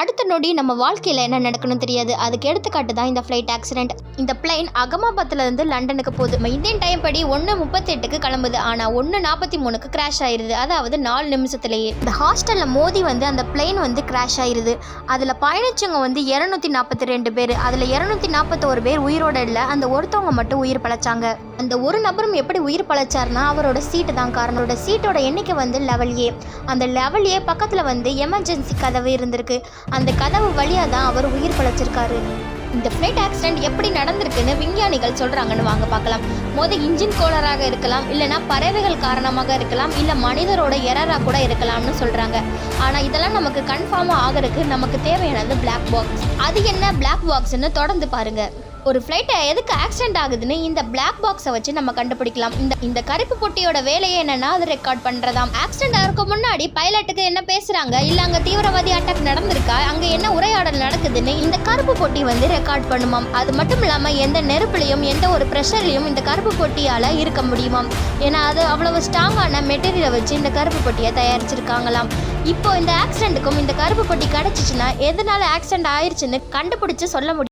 அடுத்த நொடி நம்ம வாழ்க்கையில் என்ன நடக்கணும் தெரியாது. அதுக்கு எடுத்துக்காட்டு தான் இந்த ஃப்ளைட் ஆக்சிடென்ட் இந்த பிளைன் அகமாபாத்தில் இருந்து லண்டனுக்கு போகுது. இந்தியன் டைம் படி ஒன்று முப்பத்தெட்டுக்கு கிளம்புது. ஆனால் ஒன்று நாற்பத்தி மூணுக்கு கிராஷ் ஆயிருது. அதாவது நாலு நிமிஷத்துலேயே. இந்த ஹாஸ்டலில் மோதி வந்து அந்த பிளைன் வந்து கிராஷ் ஆயிடுது அதில் பயணிச்சவங்க வந்து இரநூத்தி நாற்பத்தி ரெண்டு பேர். அதில் இரநூத்தி நாற்பத்தோரு பேர் உயிரோட இல்லை. அந்த ஒருத்தவங்க மட்டும் உயிர் பழைச்சாங்க. அந்த ஒரு நபரும் எப்படி உயிர் பழைச்சார்னா அவரோட சீட்டு தான். காரணம் அவரோட சீட்டோட எண்ணிக்கை வந்து லெவல் ஏ அந்த லெவல் ஏ பக்கத்தில் வந்து எமர்ஜென்சி கதவு இருந்திருக்கு. அந்த கதவு வழியாக தான் அவர் உயிர் பழைச்சிருக்காரு. இந்த ஃப்ளைட் ஆக்சிடென்ட் எப்படி நடந்திருக்குன்னு விஞ்ஞானிகள் சொல்கிறாங்கன்னு வாங்க பார்க்கலாம். மொதல் இன்ஜின் கோளராக இருக்கலாம் இல்லைனா பறவைகள் காரணமாக இருக்கலாம் இல்லை மனிதரோட எரராக கூட இருக்கலாம்னு சொல்கிறாங்க ஆனால் இதெல்லாம் நமக்கு கன்ஃபார்மாக ஆகிறதுக்கு நமக்கு தேவையானது பிளாக் பாக்ஸ் அது என்ன பிளாக் பாக்ஸ்ன்னு தொடர்ந்து பாருங்கள் ஒரு ஃப்ளைட்டை எதுக்கு ஆக்சிடென்ட் ஆகுதுன்னு இந்த பிளாக் பாக்ஸை வச்சு நம்ம கண்டுபிடிக்கலாம். இந்த இந்த கருப்பு பொட்டியோட வேலையே என்னன்னா அது ரெக்கார்ட் பண்ணுறதாம் ஆக்சிடென்ட் ஆகிறதுக்கு முன்னாடி பைலட்டுக்கு என்ன பேசுகிறாங்க இல்லை அங்கே தீவிரவாதி அட்டாக் நடந்திருக்கா? அங்கே என்ன உரையாடல் நடக்குதுன்னு இந்த கருப்பு பொட்டி வந்து ரெக்கார்ட் பண்ணுமாம். அது மட்டும் இல்லாமல் எந்த நெருப்புலையும் எந்த ஒரு ப்ரெஷர்லையும் இந்த கருப்பு பொட்டியால் இருக்க முடியுமாம். ஏன்னா அது அவ்வளவு ஸ்ட்ராங்கான மெட்டீரியலை வச்சு இந்த கருப்பு பொட்டியை தயாரிச்சிருக்காங்களாம். இப்போ இந்த ஆக்சிடென்ட்டுக்கும் இந்த கருப்பு பொட்டி கிடச்சிச்சின்னா எதனால ஆக்சிடென்ட் ஆயிருச்சுன்னு கண்டுபிடிச்சு சொல்ல முடியும்.